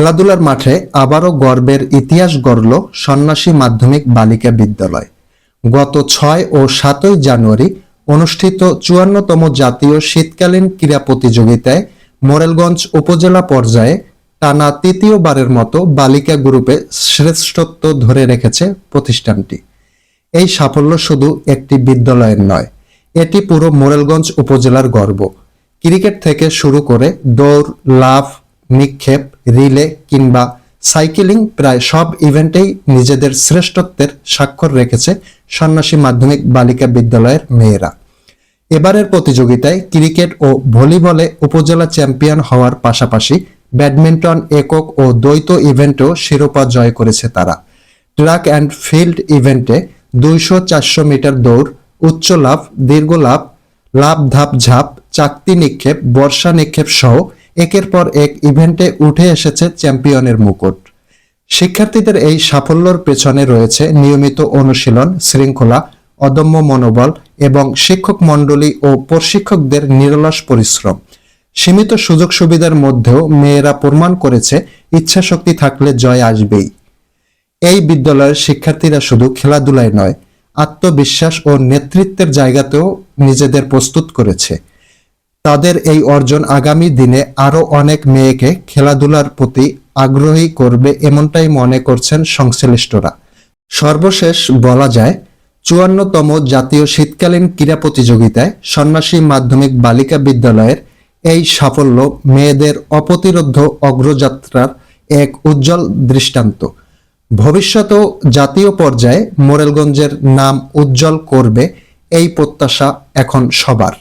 খেলাধুলার মাঠে আবারও গর্বের ইতিহাস গড়ল সন্ন্যাসী মাধ্যমিক বালিকা বিদ্যালয়। গত ছয় ও সাতই জানুয়ারি অনুষ্ঠিত চুয়ান্নতম জাতীয় শীতকালীন ক্রীড়া প্রতিযোগিতায় মোরেলগঞ্জ উপজেলা পর্যায়ে টানা তৃতীয়বারের মতো বালিকা গ্রুপে শ্রেষ্ঠত্ব ধরে রেখেছে প্রতিষ্ঠানটি। এই সাফল্য শুধু একটি বিদ্যালয়ের নয়, এটি পুরো মোরেলগঞ্জ উপজেলার গর্ব। ক্রিকেট থেকে শুরু করে দৌড়, লাফ নিক্ষেপ, রিলে কিংবা সাইকেলিং প্রায় সব ইভেন্টেই নিজেদের শ্রেষ্ঠত্বের স্বাক্ষর রেখেছে সন্ন্যাসী মাধ্যমিক বালিকা বিদ্যালয়ের মেয়েরা। এবারের প্রতিযোগিতায় ক্রিকেট ও ভলিবলে উপজেলা চ্যাম্পিয়ন হওয়ার পাশাপাশি ব্যাডমিন্টন একক ও দ্বৈত ইভেন্টেও শিরোপা জয় করেছে তারা। ট্র্যাক অ্যান্ড ফিল্ড ইভেন্টে দুইশো চারশো মিটার দৌড়, উচ্চ লাভ, দীর্ঘ লাভ লাফ ধাপ ঝাঁপ, চাকতি নিক্ষেপ, বর্ষা নিক্ষেপ সহ একের পর এক ইভেন্টে উঠে এসেছে চ্যাম্পিয়নের মুকুট। শিক্ষার্থীদের এই সাফল্যর পেছনে রয়েছে নিয়মিত অনুশীলন, শৃঙ্খলা, অদম্য মনোবল এবং শিক্ষক মণ্ডলী ও প্রশিক্ষকদের নিরলস পরিশ্রম। সীমিত সুযোগ সুবিধার মধ্যেও মেয়েরা প্রমাণ করেছে ইচ্ছাশক্তি থাকলে জয় আসবেই। এই বিদ্যালয়ের শিক্ষার্থীরা শুধু খেলাধুলায় নয়, আত্মবিশ্বাস ও নেতৃত্বের জায়গাতেও নিজেদের প্রস্তুত করেছে। তাদের এই অর্জন আগামী দিনে আরও অনেক মেয়েকে খেলাধুলার প্রতি আগ্রহী করবে এমনটাই মনে করছেন সংশ্লিষ্টরা। সর্বশেষ বলা যায়, চুয়ান্নতম জাতীয় শীতকালীন ক্রীড়া প্রতিযোগিতায় সন্ন্যাসী মাধ্যমিক বালিকা বিদ্যালয়ের এই সাফল্য মেয়েদের অপ্রতিরোধ অগ্রযাত্রার এক উজ্জ্বল দৃষ্টান্ত। ভবিষ্যতেও জাতীয় পর্যায়ে মোরেলগঞ্জের নাম উজ্জ্বল করবে এই প্রত্যাশা এখন সবার।